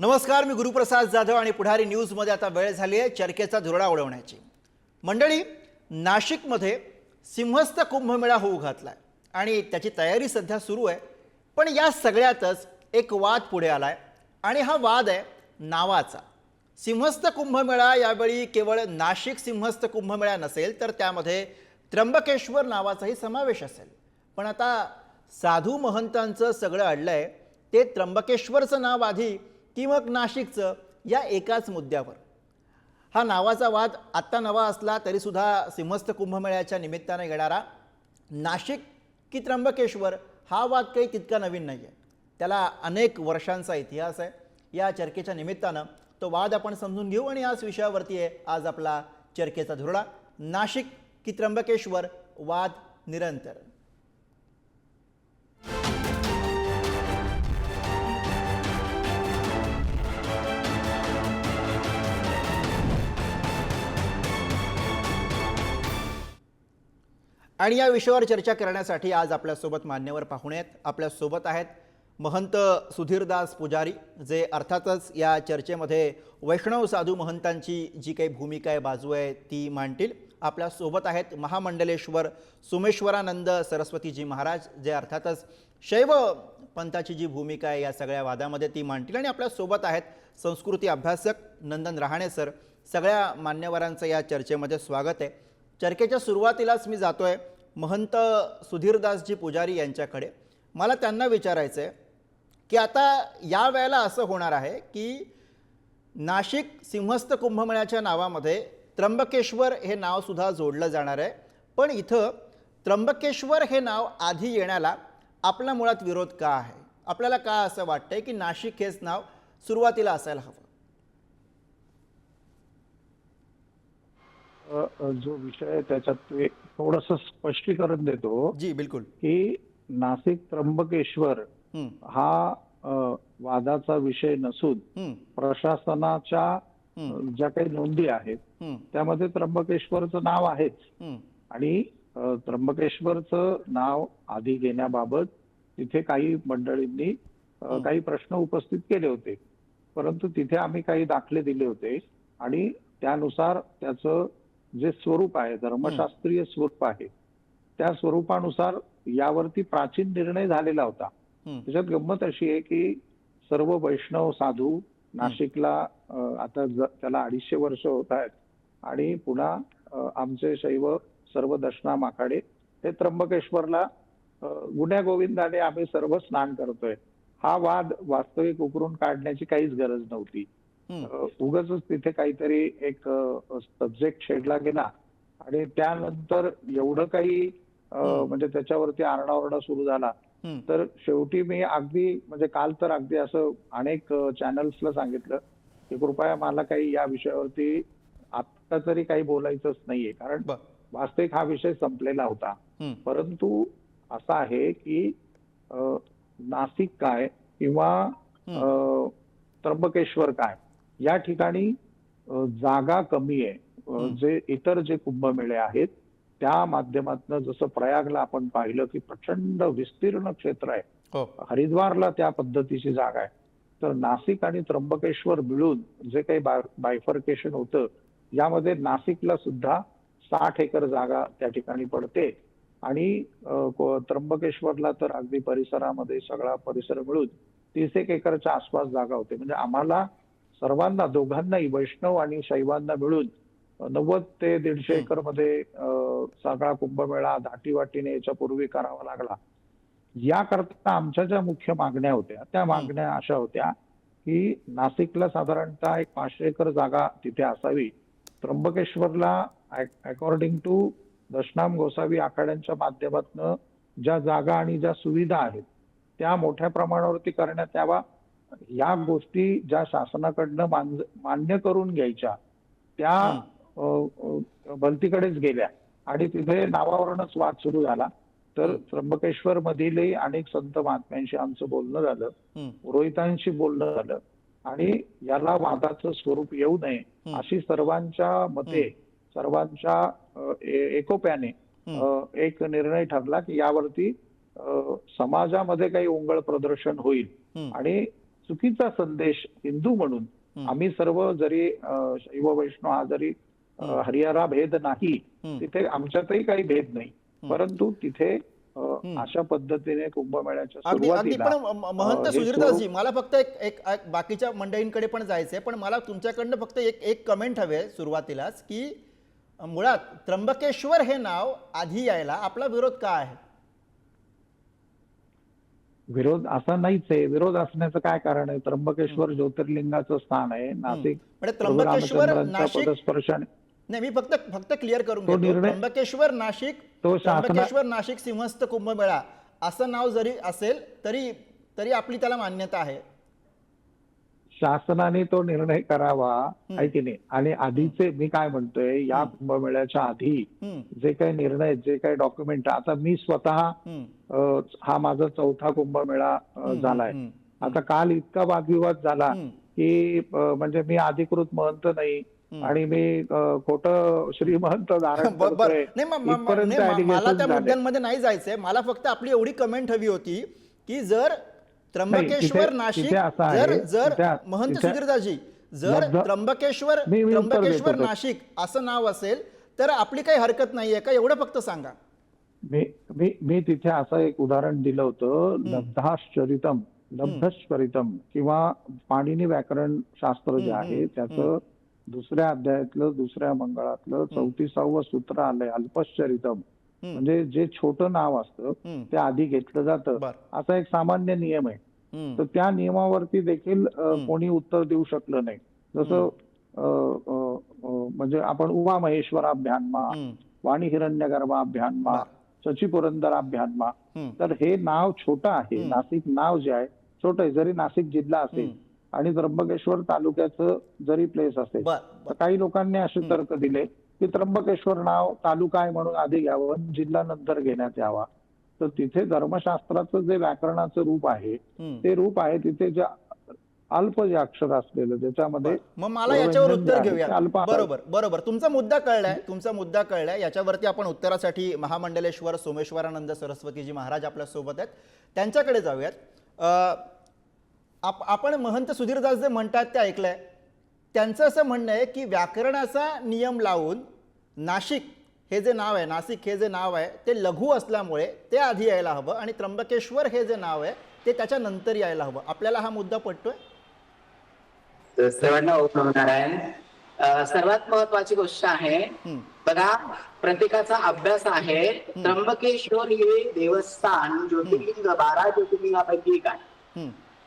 नमस्कार मी गुरुप्रसाद जाधव आणि पुढारी न्यूजमध्ये आता वेळ झाली आहे चर्केचा धुरडा उडवण्याची. मंडळी नाशिकमध्ये सिंहस्थ कुंभमेळा होऊ घातला आहे आणि त्याची तयारी सध्या सुरू आहे. पण या सगळ्यातच एक वाद पुढे आला आहे आणि हा वाद आहे नावाचा. सिंहस्थ कुंभमेळा यावेळी केवळ नाशिक सिंहस्थ कुंभमेळा नसेल तर त्यामध्ये त्र्यंबकेश्वर नावाचाही समावेश असेल. पण आता साधू महंतांचं सगळं अडलं आहे ते त्र्यंबकेश्वरचं नाव आधी की मग नाशिकचं या एकाच मुद्द्यावर. हा नावाचा वाद आत्ता नवा असला तरीसुद्धा सिंहस्थ कुंभमेळ्याच्या निमित्ताने येणारा नाशिक की त्र्यंबकेश्वर हा वाद काही तितका नवीन नाही आहे त्याला अनेक वर्षांचा इतिहास आहे. या चर्चेच्या निमित्तानं तो वाद आपण समजून घेऊ आणि याच विषयावरती आहे आज आपला चर्चेचा धुरळा. नाशिक की त्र्यंबकेश्वर वाद निरंतर. आणि या विषयावर चर्चा करण्यासाठी आज आपल्यासोबत मान्यवर पाहुणे आहेत. आपल्यासोबत आहेत महंत सुधीरदास पुजारी जे अर्थातच या चर्चेमध्ये वैष्णव साधू महंतांची जी काही भूमिका आहे बाजू आहे ती मांडतील. आपल्यासोबत आहेत महामंडलेश्वर सोमेश्वरानंद सरस्वतीजी महाराज जे अर्थातच शैव पंथाची जी भूमिका आहे या सगळ्या वादामध्ये ती मांडतील. आणि आपल्यासोबत आहेत संस्कृती अभ्यासक नंदन रहाणे सर. सगळ्या मान्यवरांचं या चर्चेमध्ये स्वागत आहे. चर्चेच्या सुरुवातीलाच मी जातो आहे महंत सुधीरदासजी पुजारी यांच्याकडे. मला त्यांना विचारायचं आहे की आता या वेळेला असं होणार आहे की नाशिक सिंहस्थ कुंभमेळ्याच्या नावामध्ये त्र्यंबकेश्वर हे नावसुद्धा जोडलं जाणार आहे. पण इथं त्र्यंबकेश्वर हे नाव आधी येण्याला आपला मुळात विरोध का आहे? आपल्याला का असं वाटतंय की नाशिक हेच नाव सुरुवातीला असायला हवं? जो विषय आहे त्याच्यात ते थोडस स्पष्टीकरण देतो जी बिलकुल. की नाशिक त्र्यंबकेश्वर हं, वादाचा विषय नसून प्रशासनाच्या ज्या काही नोंदी आहेत त्यामध्ये त्र्यंबकेश्वरचं नाव आहेच. आणि त्र्यंबकेश्वरचं नाव आधी घेण्याबाबत तिथे काही मंडळींनी. काही प्रश्न उपस्थित केले होते. परंतु तिथे आम्ही काही दाखले दिले होते आणि त्यानुसार त्याचं जे स्वरूप आहे धर्मशास्त्रीय स्वरूप आहे त्या स्वरूपानुसार यावरती प्राचीन निर्णय झालेला होता. त्याच्यात गंमत अशी आहे की सर्व वैष्णव साधू नाशिकला आता त्याला अडीचशे वर्ष होत आहेत आणि पुन्हा आमचे शैव सर्व दशनाम आखाडे हे त्र्यंबकेश्वरला गुण्या गोविंदाने आम्ही सर्व स्नान करतोय. हा वाद वास्तविक उकरून काढण्याची काहीच गरज नव्हती. उगाच तिथे काहीतरी एक सब्जेक्ट छेडला गेला. आणि त्यानंतर एवढं काही. म्हणजे त्याच्यावरती आरडाओरडा सुरू झाला. तर शेवटी मी अगदी म्हणजे काल तर अगदी असं अनेक चॅनल्सला सांगितलं की कृपया मला काही या विषयावरती आता तरी काही बोलायचंच नाहीये. कारण वास्तविक हा विषय संपलेला होता. परंतु असं आहे की नाशिक काय किंवा त्र्यंबकेश्वर काय? या ठिकाणी जागा कमी आहे. जे इतर जे कुंभमेळे आहेत त्या माध्यमातून जसं प्रयागला आपण पाहिलं की प्रचंड विस्तीर्ण क्षेत्र आहे. हो. हरिद्वारला त्या पद्धतीची जागा आहे. तर नाशिक आणि त्र्यंबकेश्वर मिळून जे काही बायफर्केशन होतं यामध्ये नाशिकला सुद्धा साठ एकर जागा त्या ठिकाणी पडते. आणि त्र्यंबकेश्वरला तर अगदी परिसरामध्ये सगळा परिसर मिळून तीस एक एकरच्या आसपास जागा होते. म्हणजे आम्हाला सर्वांना दोघांनाही वैष्णव आणि शैवांना मिळून नव्वद ते दीडशे. एकरमध्ये सगळा कुंभमेळा दाटीवाटीने याच्या पूर्वी करावा लागला. याकरता आमच्या ज्या मुख्य मागण्या होत्या त्या मागण्या अशा होत्या की नाशिकला साधारणतः एक पाचशे एकर जागा तिथे असावी. त्र्यंबकेश्वरला अकॉर्डिंग टू दशनाम गोसावी आखाड्यांच्या माध्यमातून ज्या जागा आणि ज्या सुविधा आहेत त्या मोठ्या प्रमाणावरती करण्यात यावा या गोष्टी ज्या शासनाकडनं मान्य करून घ्यायच्या त्या भलतीकडेच गेल्या. आणि तिथे नावावरूनच वाद सुरू झाला. तर. त्र्यंबकेश्वर मधीलही अनेक संत महात्म्यांशी आमचं बोलणं झालं. पुरोहितांशी बोलणं झालं. आणि याला वादाचं स्वरूप येऊ नये. अशी सर्वांच्या मते सर्वांच्या एकोप्याने एक निर्णय ठरला की यावरती समाजामध्ये काही ओंगळ प्रदर्शन होईल. आणि चुकीचा संदेश हिंदू म्हणून. आम्ही सर्व जरी शैव वैष्णव हा जरी. हरिहरा भेद नाही. तिथे आमच्यातही काही भेद नाही परंतु तिथे. अशा पद्धतीने कुंभमेळ्याच्या महंत सुधीरदासजी मला फक्त एक एक बाकीच्या मंडळींकडे पण जायचंय पण मला तुमच्याकडनं फक्त एक एक कमेंट हवे सुरुवातीलाच की मुळात त्र्यंबकेश्वर हे नाव आधी यायला आपला विरोध का आहे विरोध असा नाहीच आहे. विरोध असण्याचं काय कारण आहे? त्र्यंबकेश्वर ज्योतिर्लिंगाचं स्थान आहे. नाशिक म्हणजे त्र्यंबकेश्वर पदस्पर्शाने नाही मी फक्त फक्त क्लिअर करून घेतो. त्र्यंबकेश्वर नाशिक तो त्र्यंबकेश्वर नाशिक सिंहस्थ कुंभमेळा असं नाव जरी असेल तरी तरी आपली त्याला मान्यता आहे. शासनाने तो निर्णय करावा आहे की नाही? आणि आधीचे मी काय म्हणतोय या कुंभमेळ्याच्या आधी जे काही निर्णय जे काही डॉक्युमेंट आता मी स्वतः हा माझा चौथा कुंभमेळा झालाय. आता काल इतका वादविवाद झाला. की म्हणजे मी अधिकृत महंत नाही आणि मी खोट श्रीमंत मला त्या. मुद्द्यांमध्ये नाही जायचंय. मला फक्त आपली एवढी कमेंट हवी होती की जर त्र्यंबकेश्वर नाशिक जर जर महंत सुधीरदाजी जर त्र्यंबकेश्वर त्र्यंबकेश्वर. नाशिक असं नाव असेल तर आपली काही हरकत नाहीये का? एवढं फक्त सांगा. मी मी मी तिथे असं एक उदाहरण दिलं होतं. लब्धाश्चरितम लब्धश्चरितम किंवा पाणिनी व्याकरण शास्त्र जे आहे त्याचं दुसऱ्या अध्यायातलं दुसऱ्या मंगळातलं चौतीसावं सूत्र आलंय अल्पश्चरितम. म्हणजे जे छोटं नाव असतं. ते आधी घेतलं जातं. असा एक सामान्य नियम आहे. तर त्या नियमावरती देखील कोणी उत्तर देऊ शकलं नाही. जसं म्हणजे आपण उमा महेश्वराभ्यान्मा हम्म. वाणी हिरण्यगर्भाभ्यान्मा शची पुरंदराभ्यान्मा हम्म. तर हे नाव छोटं आहे. नाशिक नाव जे आहे छोटं आहे. जरी नाशिक जिल्हा असेल आणि त्र्यंबकेश्वर तालुक्याचं जरी प्लेस असेल तर काही लोकांनी असे तर्क दिले. की त्र्यंबकेश्वर नाव तालुका आहे म्हणून आधी घ्यावं जिल्हा नंतर घेण्यात यावा. तर तिथे धर्मशास्त्राचं जे व्याकरणाचं रूप आहे. ते रूप आहे तिथे जे अल्प जे अक्षर असलेलं ज्याच्यामध्ये मग मला याच्यावर उत्तर घेऊया. बरोबर बरोबर. तुमचा मुद्दा कळलाय तुमचा मुद्दा कळलाय. याच्यावरती आपण उत्तरासाठी महामंडलेश्वर सोमेश्वरानंद सरस्वतीजी महाराज आपल्यासोबत आहेत. त्यांच्याकडे जाऊयात. आपण महंत सुधीरदास जे म्हणतात ते ऐकलंय. त्यांचं असं म्हणणं आहे की व्याकरणाचा नियम लावून नाशिक हे जे नाव आहे नाशिक हे जे नाव आहे ते लघु असल्यामुळे ते आधी यायला हवं आणि त्र्यंबकेश्वर हे जे नाव आहे ते त्याच्या नंतर यायला हवं. आपल्याला हा मुद्दा पटतोय? तर सर्वांना अं, सर्वात महत्वाची गोष्ट आहे. बघा प्रत्येकाचा अभ्यास आहे त्र्यंबकेश्वर हे देवस्थान ज्योतिर्लिंग बारा ज्योतिर्लिंगापैकी एक आहे.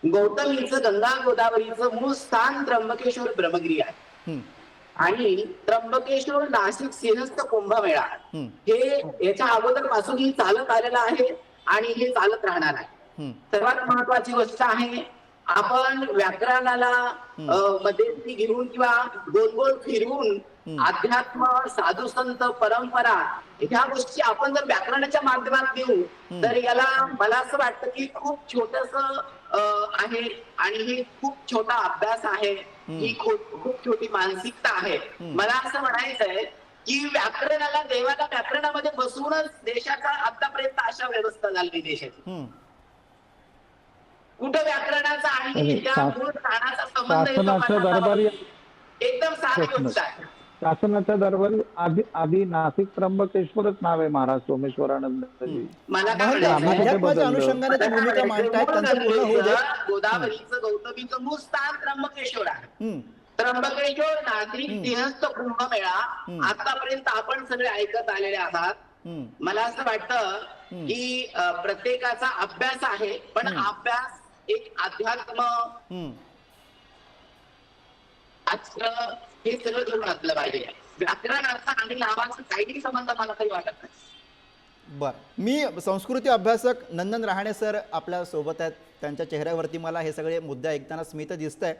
गौतमीचं गंगा गोदावरीचं मूळ स्थान त्र्यंबकेश्वर ब्रह्मगिरी आहे. आणि त्र्यंबकेश्वर नाशिक सिंहस्थ कुंभमेळा. हे याच्या अगोदरपासून चालत आलेलं आहे आणि हे चालत राहणार आहे. सर्वात महत्वाची गोष्ट आहे आपण व्याकरणाला अ, मध्यस्थी घेऊन किंवा गोल गोल फिरवून अध्यात्म साधू संत परंपरा ह्या गोष्टी आपण जर व्याकरणाच्या माध्यमात देऊ तर याला मला असं वाटतं की खूप छोटस आहे आणि हे खूप छोटा अभ्यास आहे. ही खूप छोटी मानसिकता आहे. मला असं म्हणायचंय की व्याकरणाला देवाला व्याकरणामध्ये बसवूनच देशाचा आतापर्यंत अशा व्यवस्था झाली देशाची. कुठं व्याकरणाचा आणि त्या मूळ स्थानाचा संबंध एकदम साधी. गोष्ट आहे. शासनाच्या दरबारी आधी आधी नाशिक त्र्यंबकेश्वरच नाव आहे महाराज सोमेश्वरानंदजी मला काय महंत, आम्ही म्हणायचंय? ते अध्यात्माच्या बदललं. अनुषंगाने ते भूमिका मांडतायत त्यांचं पूर्ण होऊ दे गोदावरीचं गौतमीचं मूळ स्थान त्र्यंबकेश्वर आहे. त्र्यंबकेश्वर नाशिक सिंहस्थ कुंभमेळा आतापर्यंत आपण सगळे ऐकत आलेले आहात. मला असं वाटतं की प्रत्येकाचा अभ्यास आहे पण अभ्यास एक अध्यात्म हे सगळं घेऊन असलं पाहिजे. व्याकरणाचा आणि नावाचा काहीही संबंध मला काही वाटत नाही. बर. मी संस्कृती अभ्यासक नंदन रहाणे सर आपल्यासोबत आहेत. त्यांच्या चेहऱ्यावरती मला हे सगळे मुद्दे ऐकताना स्मित दिसत आहे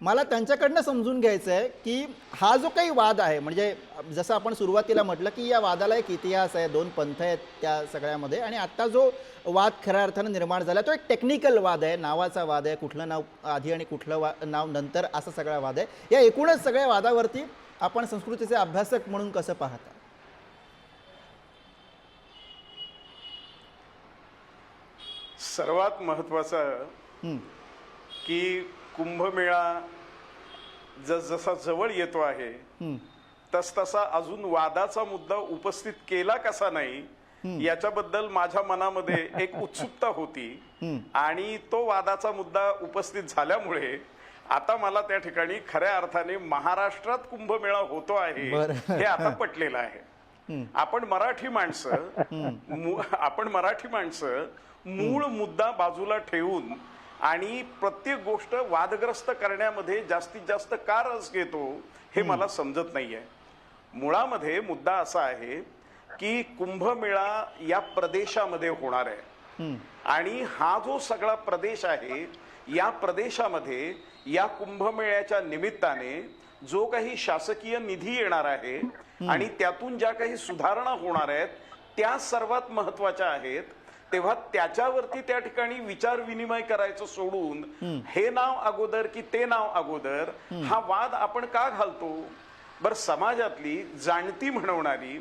मला त्यांच्याकडनं समजून घ्यायचं आहे की हा जो काही वाद आहे म्हणजे जसं आपण सुरुवातीला म्हटलं की या वादाला एक इतिहास आहे दोन पंथ आहेत त्या सगळ्यामध्ये आणि आत्ता जो वाद खऱ्या अर्थानं निर्माण झाला तो एक टेक्निकल वाद आहे नावाचा वाद आहे कुठलं नाव आधी आणि कुठलं वा नाव नंतर असा सगळा वाद आहे या एकूणच सगळ्या वादावरती आपण संस्कृतीचे अभ्यासक म्हणून कसं पाहता सर्वात महत्वाचं हम्म. की कुंभमेळा जस जसा जवळ येतो आहे हं, तसतसा अजून वादाचा मुद्दा उपस्थित केला कसा नाही याच्याबद्दल माझ्या मनामध्ये एक उत्सुकता होती. आणि तो वादाचा मुद्दा उपस्थित झाल्यामुळे आता मला त्या ठिकाणी खऱ्या अर्थाने महाराष्ट्रात कुंभमेळा होतो आहे. हे आता पटलेलं आहे. आपण मराठी माणसं आपण मराठी माणसं मूळ मुद्दा बाजूला ठेवून आणि प्रत्येक गोष्ट वादग्रस्त करण्यामध्ये जास्तीत जास्त का रस घेतो हे मला समजत नाहीये. मुळामध्ये मुद्दा असा आहे की कुंभमेळा या प्रदेशामध्ये होणार आहे. आणि हा जो सगळा प्रदेश आहे या प्रदेशामध्ये या कुंभमेळ्याच्या निमित्ताने जो काही शासकीय निधी येणार आहे आणि त्यातून ज्या काही सुधारणा होणार आहेत त्या सर्वात महत्त्वाच्या आहेत. तेव्हा त्याच्यावरती त्या ठिकाणी विचार विनिमय करायचं सोडून हे नाव अगोदर की ते नाव अगोदर हा वाद आपण का घालतो? बर समाजातली जाणती म्हणवणारी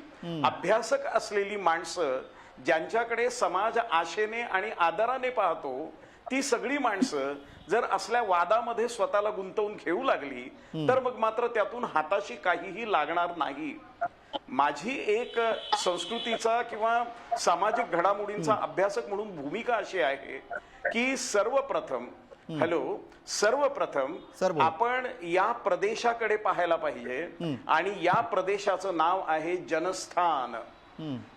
अभ्यासक असलेली माणसं ज्यांच्याकडे समाज आशेने आणि आदराने पाहतो ती सगळी माणसं जर असल्या वादामध्ये स्वतःला गुंतवून घेऊ लागली तर मग मात्र त्यातून हाताशी काहीही लागणार नाही. माझी एक संस्कृतीचा किंवा सामाजिक घडामोडींचा अभ्यासक म्हणून भूमिका अशी आहे की सर्वप्रथम हॅलो सर्वप्रथम. आपण या प्रदेशाकडे पाहायला पाहिजे आणि या प्रदेशाचं नाव आहे जनस्थान.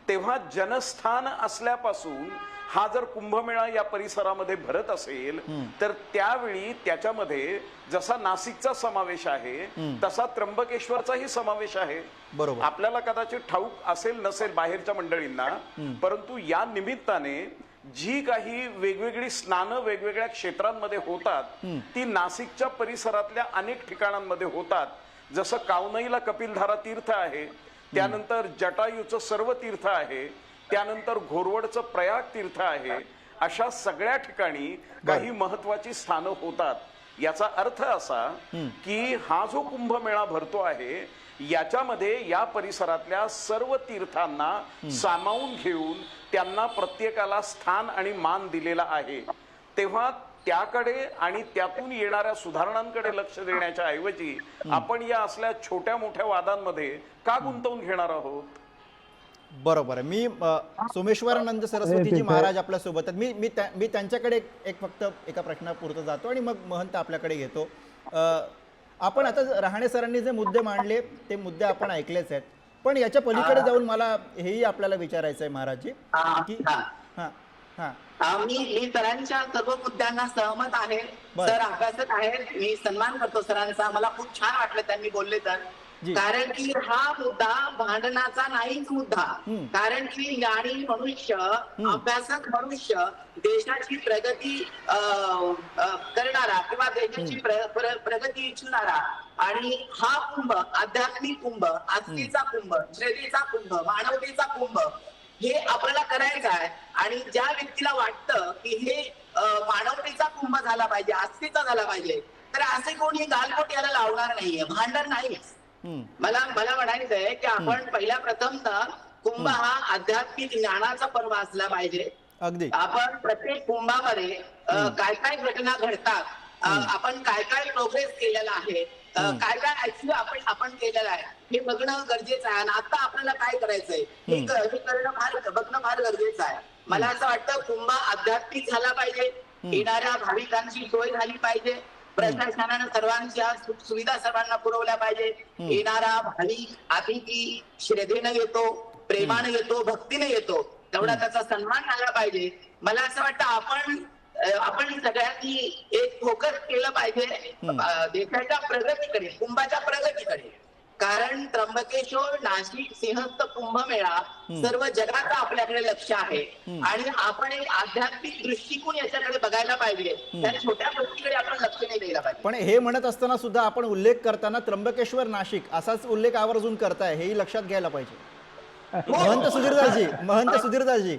तेव्हा जनस्थान असल्यापासून हा जर कुंभमेळा या परिसरामध्ये भरत असेल तर त्यावेळी त्याच्यामध्ये जसा नाशिकचा समावेश आहे तसा त्र्यंबकेश्वरचाही समावेश आहे. बरोबर. आपल्याला कदाचित ठाऊक असेल नसेल बाहेरच्या मंडळींना परंतु या निमित्ताने जी काही वेगवेगळी स्नानं वेगवेगळ्या क्षेत्रांमध्ये होतात ती नाशिकच्या परिसरातल्या अनेक ठिकाणांमध्ये होतात. जसं कावनईला कपिलधारा तीर्थ आहे त्यानंतर जटायूचं सर्व तीर्थ आहे त्यानंतर घोरवडचं प्रयाग तीर्थ आहे. अशा सगळ्या ठिकाणी काही महत्वाची स्थानं होतात. याचा अर्थ असा की हा जो कुंभमेळा भरतो आहे याच्यामध्ये या परिसरातल्या सर्व तीर्थांना सामावून घेऊन त्यांना प्रत्येकाला स्थान आणि मान दिलेला आहे. तेव्हा त्याकडे आणि त्यातून येणाऱ्या सुधारणांकडे लक्ष देण्याच्या ऐवजी आपण या असल्या छोट्या मोठ्या वादांमध्ये का गुंतवून घेणार आहोत? बरोबर आहे. मी सोमेश्वरानंद सरस्वतीजी महाराज आपल्यासोबत आहेत. मी मी त्या- मी त्यांच्याकडे एक एक फक्त एका प्रश्नापुरतं जातो आणि मग महंत आपल्याकडे घेतो आपण आता राहणे सरांनी जे मुद्दे मांडले ते मुद्दे आपण ऐकलेच आहेत. पण याच्या पलीकडे जाऊन मला हेही आपल्याला विचारायचं आहे महाराजजी. की हा. हां हां. मी मी सरांच्या सर्व मुद्द्यांना सहमत आहे. बर. सर अभ्यासक आहेत. मी सन्मान करतो सरांचा. मला खूप छान वाटलं त्यांनी बोलले तर. कारण की हा मुद्दा भांडणाचा नाहीच मुद्दा. कारण की ज्ञानी मनुष्य अभ्यासक मनुष्य देशाची प्रगती करणारा किंवा देशाची प्र- प्र- प्रगती इच्छिणारा आणि हा कुंभ आध्यात्मिक कुंभ आस्थेचा कुंभ श्रद्धेचा कुंभ मानवतेचा कुंभ हे आपल्याला करायचं आहे. आणि ज्या व्यक्तीला वाटतं की हे मानवतेचा कुंभ झाला पाहिजे आस्थेचा झाला पाहिजे तर असे कोणी गालबोट याला लावणार नाहीये भांडण नाहीच मला मला म्हणायचंय की आपण पहिल्या प्रथम ना कुंभ हा आध्यात्मिक ज्ञानाचा पर्व असला पाहिजे. अगदी. आपण प्रत्येक कुंभामध्ये काय काय घटना घडतात आपण काय काय प्रोग्रेस केलेला आहे काय काय ऍक्च्युली आपण आपण केलेलं आहे हे बघणं गरजेचं आहे. आणि आता आपल्याला काय करायचंय हे करणं फार बघणं फार गरजेचं आहे. मला असं वाटतं कुंभ आध्यात्मिक झाला पाहिजे. येणाऱ्या भाविकांची सोय झाली पाहिजे. प्रशासनानं सर्वांच्या सुख सुविधा सर्वांना पुरवल्या पाहिजे. येणारा भाविक अतिथी श्रद्धेनं येतो प्रेमानं येतो भक्तीने येतो तेवढा त्याचा सन्मान झाला पाहिजे. मला असं वाटतं आपण आपण सगळ्यांनी एक फोकस केलं पाहिजे देशाच्या प्रगतीकडे कुंभाच्या प्रगतीकडे. कारण त्र्यंबकेश्वर नाशिक सिंहस्थ कुंभमेळा सर्व जगाचं आपल्याकडे लक्ष आहे. आणि आपण एक आध्यात्मिक दृष्टिकोन याच्याकडे बघायला पाहिजे. त्या छोट्या गोष्टीकडे आपण लक्ष नाही द्यायला पाहिजे. पण हे म्हणत असताना सुद्धा आपण उल्लेख करताना त्र्यंबकेश्वर नाशिक असाच उल्लेख आवर्जून करताय हेही लक्षात घ्यायला पाहिजे. महंत सुधीरदासजी महंत सुधीरदासजी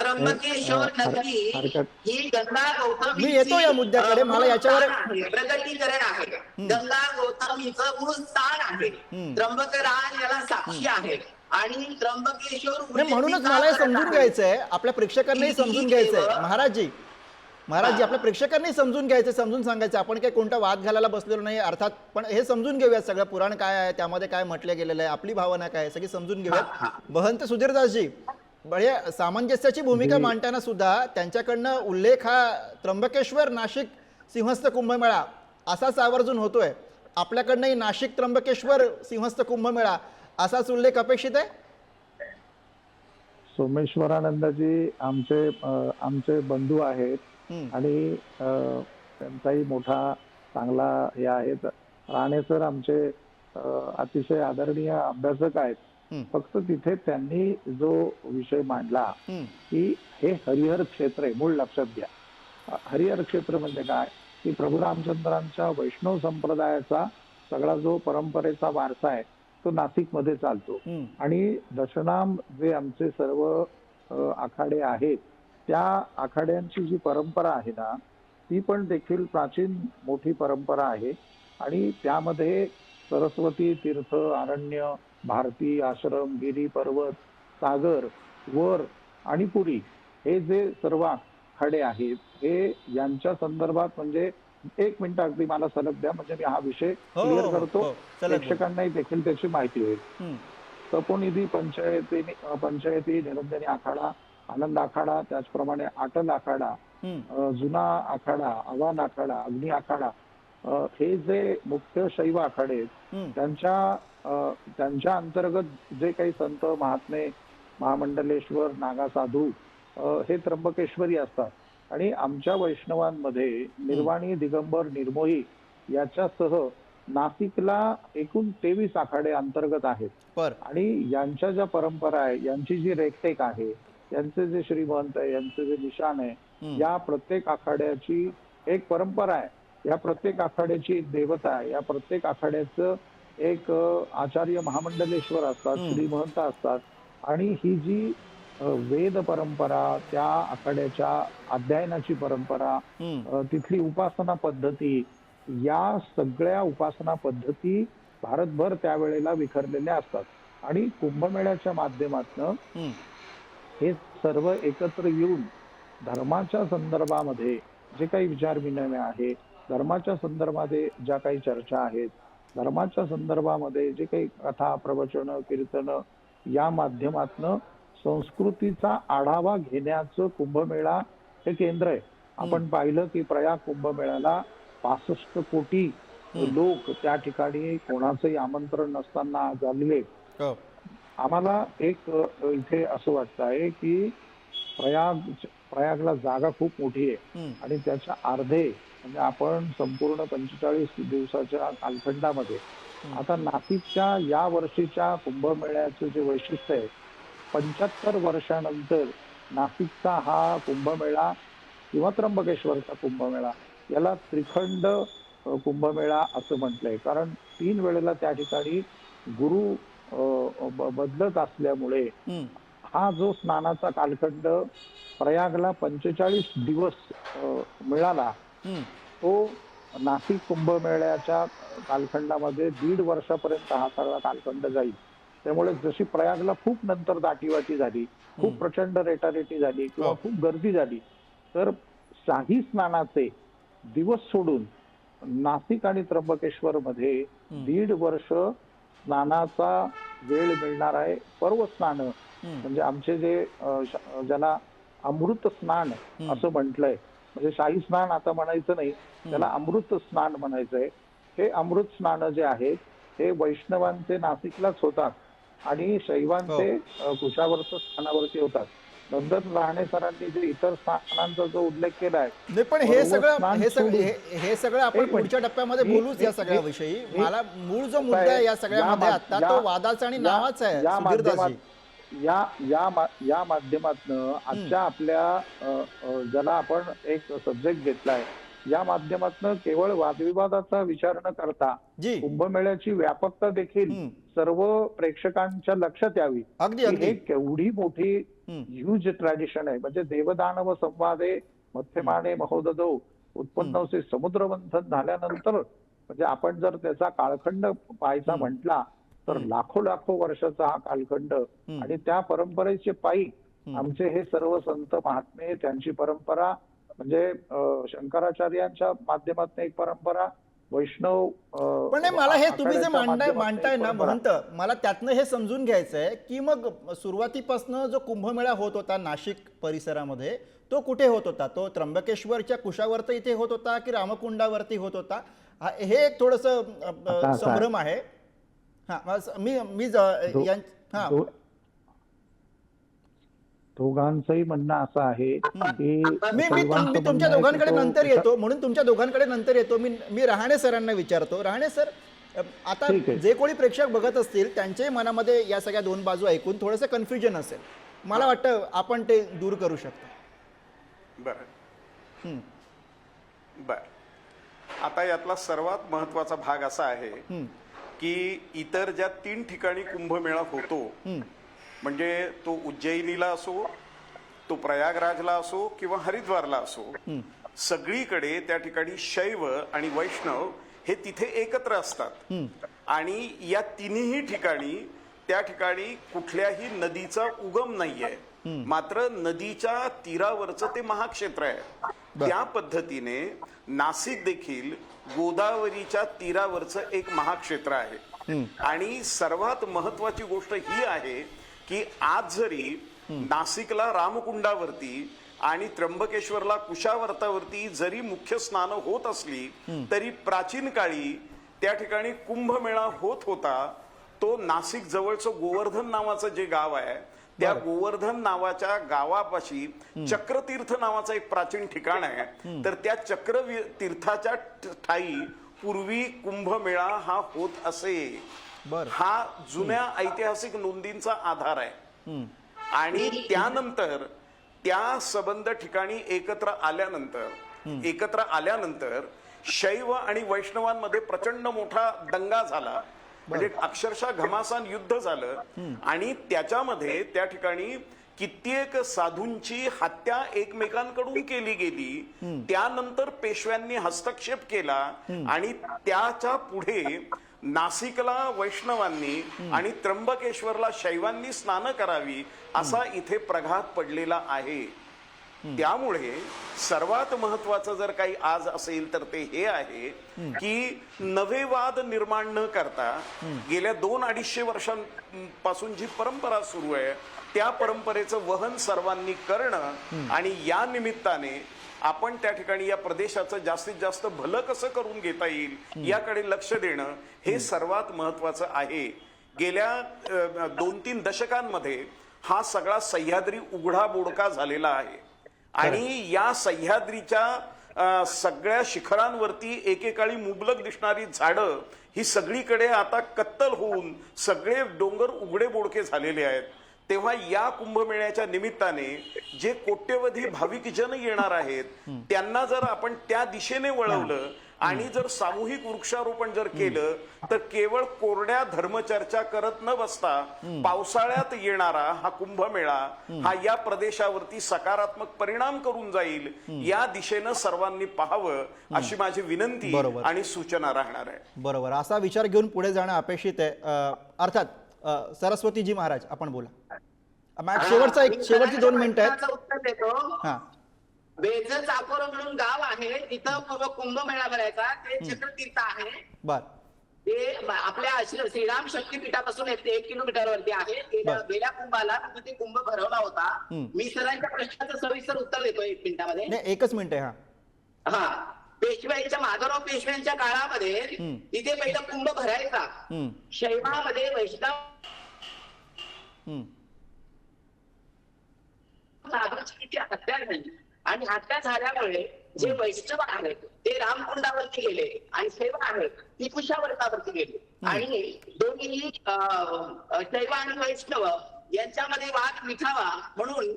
त्र्यंबकेश्वर नगरी हरकत. ही गंगा गौतमी मी येतो या मुद्द्याकडे. मला याच्यावर- प्रगतीकरण आहे. गंगा गौतमीचं मूळ स्थान आहे. त्र्यंबकराज याला साक्षी आहे. आणि त्र्यंबकेश्वर म्हणूनच मला हे समजून घ्यायचंय. आपल्या प्रेक्षकांनाही समजून घ्यायचंय. महाराजजी महाराज जी आपल्या प्रेक्षकांनी समजून घ्यायचं समजून सांगायचं आपण काही कोणता वाद घालायला बसलेलो नाही अर्थात पण हे समजून घेऊया सगळं. पुराण काय आहे त्यामध्ये काय म्हटलं गेलेलं आहे आपली भावना काय सगळी समजून घेऊयात. महंत सुधीरदासजी बळे सामंजस्याची भूमिका मांडताना सुद्धा त्यांच्याकडनं उल्लेख हा त्र्यंबकेश्वर नाशिक सिंहस्थ कुंभमेळा असाच आवर्जून होतोय. आपल्याकडनंही नाशिक त्र्यंबकेश्वर सिंहस्थ कुंभमेळा असाच उल्लेख अपेक्षित आहे? सोमेश्वरानंदजी आमचे आमचे बंधू आहेत आणि त्यांचाही मोठा चांगला हे आहेत. राणे सर आमचे अतिशय आदरणीय अभ्यासक आहेत. फक्त तिथे त्यांनी जो विषय मांडला की हे हरिहर क्षेत्र आहे मूळ लक्षात घ्या. हरिहर क्षेत्र म्हणजे काय? की प्रभू रामचंद्रांच्या वैष्णव संप्रदायाचा सगळा जो परंपरेचा वारसा आहे तो नाशिकमध्ये चालतो आणि दशनाम जे आमचे सर्व आखाडे आहेत त्या आखाड्यांची जी परंपरा आहे ना ती पण देखील प्राचीन मोठी परंपरा आहे. आणि त्यामध्ये सरस्वती तीर्थ अरण्य भारती आश्रम गिरी पर्वत सागर वर आणि पुरी हे जे सर्व आखाडे आहेत हे यांच्या संदर्भात म्हणजे एक मिनिट अगदी मला सलग द्या म्हणजे मी हा विषय क्लिअर हो, हो, करतो हो. बोल. प्रेक्षकांनाही देखील त्याची माहिती होईल तपोनिधी पंचायती पंचायती निरंजनी आखाडा आनंद आखाडा त्याचप्रमाणे आटल आखाडा जुना आखाडा आव्हान आखाडा अग्नी आखाडा हे जे मुख्य शैव आखाडे आहेत त्यांच्या त्यांच्या अंतर्गत जे काही संत महात्मे महामंडलेश्वर नागा साधू हे त्र्यंबकेश्वरी असतात. आणि आमच्या वैष्णवांमध्ये निर्वाणी दिगंबर निर्मोही याच्यासह नाशिकला एकूण तेवीस आखाडे अंतर्गत आहेत. आणि यांच्या ज्या परंपरा आहे यांची जी रेखटेक आहे यांचे जे श्रीमंत आहे यांचे जे निशाण आहे या प्रत्येक आखाड्याची एक परंपरा आहे. या प्रत्येक आखाड्याची एक देवता आहे. या प्रत्येक आखाड्याचं एक आचार्य महामंडलेश्वर असतात हम्म. श्रीमहंत असतात. आणि ही जी वेद परंपरा त्या आखाड्याच्या अध्ययनाची परंपरा तिथली उपासना पद्धती या सगळ्या उपासना पद्धती भारतभर त्यावेळेला विखरलेल्या असतात. आणि कुंभमेळ्याच्या माध्यमातनं हे सर्व एकत्र येऊन धर्माच्या संदर्भामध्ये जे काही विचार विनिमय आहे धर्माच्या संदर्भामध्ये ज्या काही चर्चा आहेत धर्माच्या संदर्भामध्ये जे काही कथा प्रवचन कीर्तन या माध्यमातनं संस्कृतीचा आढावा घेण्याचं कुंभमेळा हे केंद्र आहे. आपण पाहिलं की प्रयाग कुंभमेळ्याला पासष्ट कोटी लोक त्या ठिकाणी कोणाचंही आमंत्रण नसताना झालेले. हो, आम्हाला एक इथे असं वाटतं आहे की प्रयाग प्रयागला जागा खूप मोठी आहे. आणि त्याच्या अर्धे म्हणजे आपण संपूर्ण पंचेचाळीस दिवसाच्या कालखंडामध्ये आता नाशिकच्या या वर्षीच्या कुंभमेळ्याचं जे वैशिष्ट्य आहे पंच्याहत्तर वर्षानंतर नाशिकचा हा कुंभमेळा किंवा त्र्यंबकेश्वरचा कुंभमेळा याला त्रिखंड कुंभमेळा असं म्हटलंय. कारण तीन वेळेला त्या ठिकाणी गुरु बदलत असल्यामुळे हा जो स्नानाचा कालखंड प्रयागला पंचेचाळीस दिवस मिळाला तो नाशिक कुंभमेळ्याच्या कालखंडामध्ये दीड वर्षापर्यंत हा सगळा कालखंड जाईल. त्यामुळे जशी प्रयागला खूप नंतर दाटीवाटी झाली खूप प्रचंड रेटारेटी झाली किंवा हो. खूप गर्दी झाली तर शाही स्नानाचे दिवस सोडून नाशिक आणि त्र्यंबकेश्वर मध्ये दीड वर्ष स्नानाचा वेळ मिळणार आहे. पर्व स्नान म्हणजे आमचे जे ज्याला अमृत स्नान असं म्हटलंय म्हणजे शाही स्नान आता म्हणायचं नाही. त्याला अमृत स्नान म्हणायचंय. हे अमृत स्नान जे आहेत हे वैष्णवांचे नाशिकलाच होतात आणि शैवांचे अ, कुशावर्त स्थानावरती होतात. नंतर राहणे सरांनी जे इतर स्नानांचा जो उल्लेख केलाय नाही पण हे सगळं हे सगळं हे- हे सगळं आपण. पुढच्या टप्प्यामध्ये बोलूच या सगळ्याविषयी. मला मूळ जो मुद्दा आहे या सगळ्यामध्ये आता तो वादाचा आणि नावाचा आहे या या मा- या माध्यमातनं आजच्या आपल्या ज्याला आपण एक सब्जेक्ट घेतलाय या माध्यमातनं केवळ वादविवादाचा विचार न करता कुंभमेळ्याची व्यापकता देखील. सर्व प्रेक्षकांच्या लक्षात यावी. हे केवढी मोठी. ह्यूज ट्रॅडिशन आहे. म्हणजे देवदानव संवादे मध्यमाने महोदधो उत्पन्नवसे समुद्रमंथन झाल्यानंतर म्हणजे आपण जर त्याचा कालखंड पाहायचा म्हटला तर लाखो लाखो वर्षाचा हा कालखंड आणि त्या परंपरेचे पायी आमचे हे सर्व संत महात्मे त्यांची परंपरा म्हणजे शंकराचार्यांच्या माध्यमातून एक परंपरा वैष्णव पण मला हे तुम्ही जे मांडताय मांडताय ना. महंत मला त्यातनं हे समजून घ्यायचं आहे की मग सुरुवातीपासनं जो कुंभमेळा होत होता नाशिक परिसरामध्ये तो कुठे होत होता? तो त्र्यंबकेश्वरच्या कुशावरती इथे होत होता की रामकुंडावरती होत होता? हा- एक थोडस. संभ्रम आहे. हा मी मी हा. दोघांचंही म्हणणं असं आहे की मी मी तुमच्या दोघांकडे तो नंतर येतो म्हणून तुमच्या दोघांकडे नंतर येतो. मी मी रहाणे सरांना विचारतो. रहाणे सर आता. जे कोणी प्रेक्षक बघत असतील त्यांच्याही मनामध्ये या सगळ्या दोन बाजू ऐकून थोडंसं कन्फ्युजन असेल. मला वाटतं आपण ते दूर करू शकतो. बरं. हं, बर. आता यातला सर्वात महत्त्वाचा भाग असा आहे की इतर ज्या तीन ठिकाणी कुंभमेळा होतो म्हणजे तो उज्जैनीला असो तो प्रयागराजला असो किंवा हरिद्वारला असो. सगळीकडे त्या ठिकाणी शैव आणि वैष्णव हे तिथे एकत्र असतात. आणि या तिन्ही ठिकाणी त्या ठिकाणी कुठल्याही नदीचा उगम नाहीये. मात्र नदीच्या तीरावरचं ते महाक्षेत्र आहे. त्या पद्धतीने नाशिक देखील गोदावरीच्या तीरावरचं एक महाक्षेत्र आहे. आणि सर्वात महत्वाची गोष्ट ही आहे की आज जरी नाशिकला रामकुंडावरती आणि त्र्यंबकेश्वरला कुशावर्तावरती जरी मुख्य स्नानं होत असली तरी प्राचीन काळी त्या ठिकाणी कुंभमेळा होत होता. तो नाशिक जवळचं गोवर्धन नावाचं जे गाव आहे त्या गोवर्धन नावाच्या गावापाशी चक्रतीर्थ नावाचं एक प्राचीन ठिकाण आहे. तर त्या चक्र तीर्थाच्या ठ- ठाई पूर्वी कुंभमेळा हा होत असे. हा जुन्या ऐतिहासिक नोंदींचा आधार आहे. आणि त्यानंतर त्या सबंध ठिकाणी एकत्र आल्यानंतर एकत्र आल्यानंतर शैव आणि वैष्णवांमध्ये प्रचंड मोठा दंगा झाला. म्हणजे अक्षरशः घमासान युद्ध झालं आणि त्याच्यामध्ये त्या ठिकाणी कित्येक साधूंची हत्या एकमेकांकडून केली गेली. त्यानंतर पेशव्यांनी हस्तक्षेप केला आणि त्याच्या पुढे नाशिकला वैष्णवांनी आणि त्र्यंबकेश्वरला शैवांनी स्नान करावी असा इथे प्रघात पडलेला आहे. त्यामुळे सर्वात महत्वाचं जर काही आज असेल तर ते हे आहे की नवे वाद निर्माण न करता गेल्या दोन अडीचशे वर्षांपासून जी परंपरा सुरू आहे त्या परंपरेचं वहन सर्वांनी करणं आणि या निमित्ताने आपण त्या ठिकाणी या प्रदेशाचं जास्तीत जास्त भलं कसं करून घेता येईल याकडे लक्ष देणं हे सर्वात महत्वाचं आहे. गेल्या दोन तीन दशकांमध्ये हा सगळा सह्याद्री उघडा बोडका झालेला आहे. आणि या सह्याद्रीच्या सगळ्या शिखरांवरती एकेकाळी मुबलक दिसणारी झाडं ही सगळीकडे आता कत्तल होऊन सगळे डोंगर उघडे बोडके झालेले आहेत. तेव्हा या कुंभमेळ्याच्या निमित्ताने जे कोट्यवधी भाविक जन येणार आहेत त्यांना जर आपण त्या दिशेने वळवलं आणि जर सामूहिक वृक्षारोपण जर केलं तर केवळ कोरड्या धर्मचर्चा करत न बसता पावसाळ्यात येणारा हा कुंभमेळा हा या प्रदेशावरती सकारात्मक परिणाम करून जाईल या दिशेनं सर्वांनी पाहावं अशी माझी विनंती बरोबर. आणि सूचना राहणार आहे. बरोबर. असा विचार घेऊन पुढे जाणं अपेक्षित आहे. अर्थात सरस्वतीजी महाराज आपण बोला. शेवटचा एक शेवटची दोन मिनिटं आहेत. बेज चाकोर म्हणून गाव आहे. तिथं पूर्व कुंभमेळा भरायचा. ते चक्रतीर्थ आहे. बर. ते आपल्या श्री- श्रीराम शक्तीपीठापासून एक एक किलोमीटर वरती आहे. गेल्या कुंभाला तिथे कुंभ भरवला होता. मी सरांच्या प्रश्नाचं सविस्तर उत्तर देतो एक मिनिटामध्ये. नाही एकच मिनिट आहे हा. हा. पेशव्यांच्या माधवराव पेशव्यांच्या काळामध्ये. तिथे पहिला कुंभ भरायचा. शैवामध्ये वैष्णव हत्या झाली. आणि हत्या झाल्यामुळे जे वैष्णव आहेत ते रामकुंडावरती गेले आणि सेवा आहेत ती कुशावर्तावरती गेली. आणि दोन्ही शैव आणि वैष्णव यांच्यामध्ये वाद मिठावा म्हणून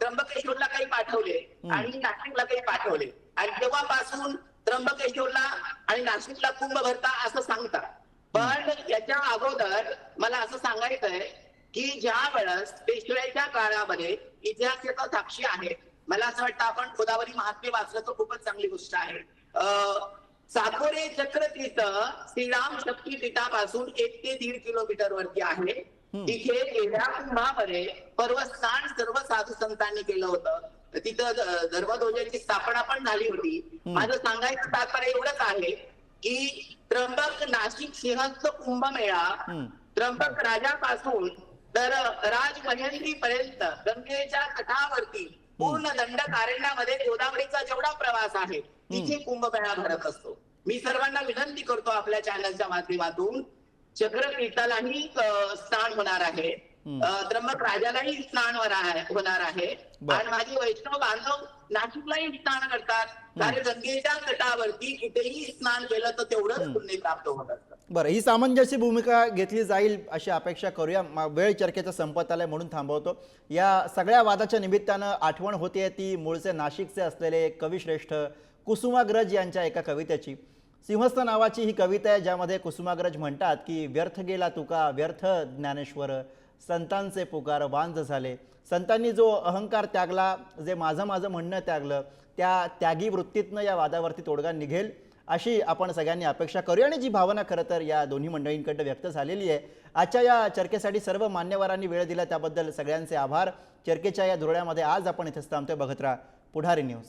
त्र्यंबकेश्वरला काही पाठवले आणि नाशिकला काही पाठवले. आणि तेव्हापासून त्र्यंबकेश्वरला आणि नाशिकला कुंभ भरता असं सांगतात. पण याच्या अगोदर मला असं सांगायचंय की ज्या वेळेस पेशव्याच्या काळामध्ये इतिहास याचा साक्षी आहे मला असं वाटतं आपण गोदावरी महात्म्य वाचलं तर खूपच चांगली गोष्ट आहे. साकोरे चक्रतीर्थ श्रीराम शक्तीपीठापासून एक ते दीड किलोमीटर वरती आहे. तिथे गेल्या कुंभामध्ये पर्वस्नान सर्व साधू संतांनी केलं होतं. तिथं धर्मध्वजाची स्थापना पण झाली होती. माझं सांगायचं तात्पर्य एवढंच आहे की त्र्यंबक नाशिक सिंहस्थ कुंभमेळा. त्र्यंबक राजापासून तर राजमहेंद्री पर्यंत गंगेच्या तटावरती पूर्ण दंडकारण्यामध्ये गोदावरीचा जेवढा प्रवास आहे तिथे कुंभमेळा भरत असतो. मी सर्वांना विनंती करतो आपल्या चॅनलच्या माध्यमातून चक्रपीठालाही अ, स्नान होणार आहे. त्र्यंबक राजालाही स्नान होणार आहे-. आणि माझे वैष्णव बांधव नाशिकलाही स्नान करतात. कारण गंगेच्या तटावरती कुठेही स्नान केलं तर तेवढंच पुण्य प्राप्त होत असतं. बरं ही सामंजस्य भूमिका घेतली जाईल अशी अपेक्षा करूया. वेळ चर्चेचा संपत आलाय म्हणून थांबवतो. या सगळ्या वादाच्या निमित्तानं आठवण होते ती मूळचे नाशिकचे असलेले कविश्रेष्ठ कुसुमाग्रज यांच्या एका कवितेची. सिंहस्थ नावाची ही कविता आहे ज्यामध्ये कुसुमाग्रज म्हणतात की व्यर्थ गेला तुका व्यर्थ ज्ञानेश्वर संतांचे पुकार वांज झाले. संतांनी जो अहंकार त्यागला जे माझं माझं म्हणणं त्यागलं त्या त्यागी वृत्तीतनं या वादावरती तोडगा निघेल अशी आपण सगळ्यांनी अपेक्षा करूया आणि जी भावना खरं तर या दोन्ही मंडळींकडनं व्यक्त झालेली आहे आजच्या या चर्चेसाठी सर्व मान्यवरांनी वेळ दिला त्याबद्दल सगळ्यांचे आभार. चर्चेच्या या धुरळ्यामध्ये आज आपण इथेच थांबतोय. बघत राहा पुढारी न्यूज.